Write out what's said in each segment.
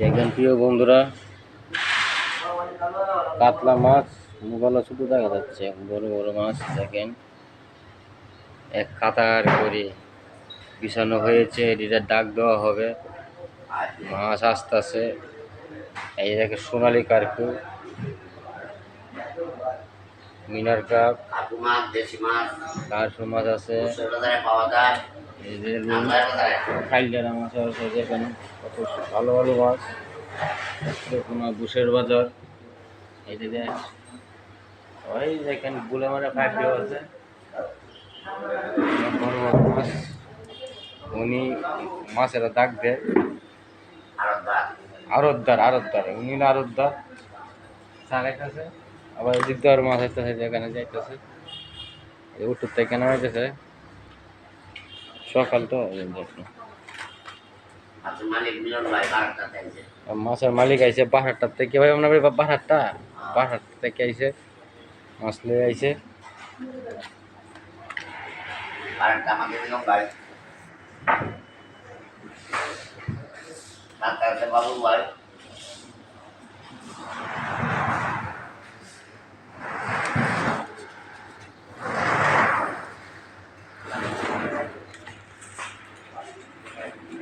দেখবেন প্রিয় বন্ধুরা কাতলা মাছ মোবাইল শুধু দেখা যাচ্ছে বড় বড় মাছ দেখেন। এক কাতার করে বিছানো হয়েছে এটা ডাক দেওয়া হবে। মাছ আসতেছে। এই দেখে সোনালি কার্পু। মিনার কাপ। মাছ দেশি মাছ। মাছ আছে। পাওয়া যায়। এই যে এটা মাছ আছে দেখেন কত ভালো ভালো মাছ। দেখুন বুসের বাজার। এই যে ওই দেখেন গুলে মারা ফাইভ আছে। মাছ। উনি মাছের দাগ দেয়। আরতদার আরতদার। উনি না আরতদার। আবার এদিক মাছ আসতেছে যেখানে যাইতেছে। এই উত্তর থেকে নেমে সকাল তো মাছের মালিক আইসে পাহাড়টার থেকে। ভাই, আপনার বাড়ি পাহাড়টা থেকে আইছে। মাছ লয়ে আছে বাবু ভাই।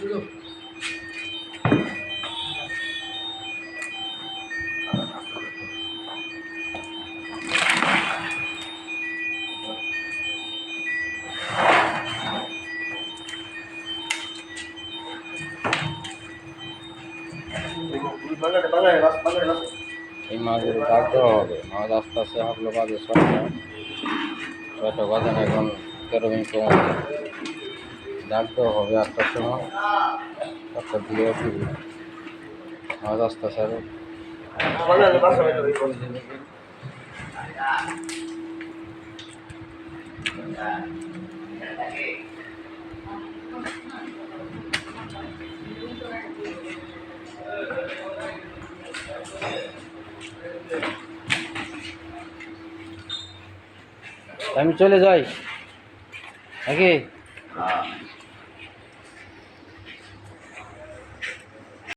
মাছ এই মাছের মাছ আস্তে আস্তে হাফলো বাজে ছয়টা। ছয়টা বাজে এখন তেরো মিনিট। ডাকতে হবে আটটার সময়। আটটা দিয়ে ফিরবে মাছ আস্তে আস্তে আরও আমি চলে যাই। নাকি?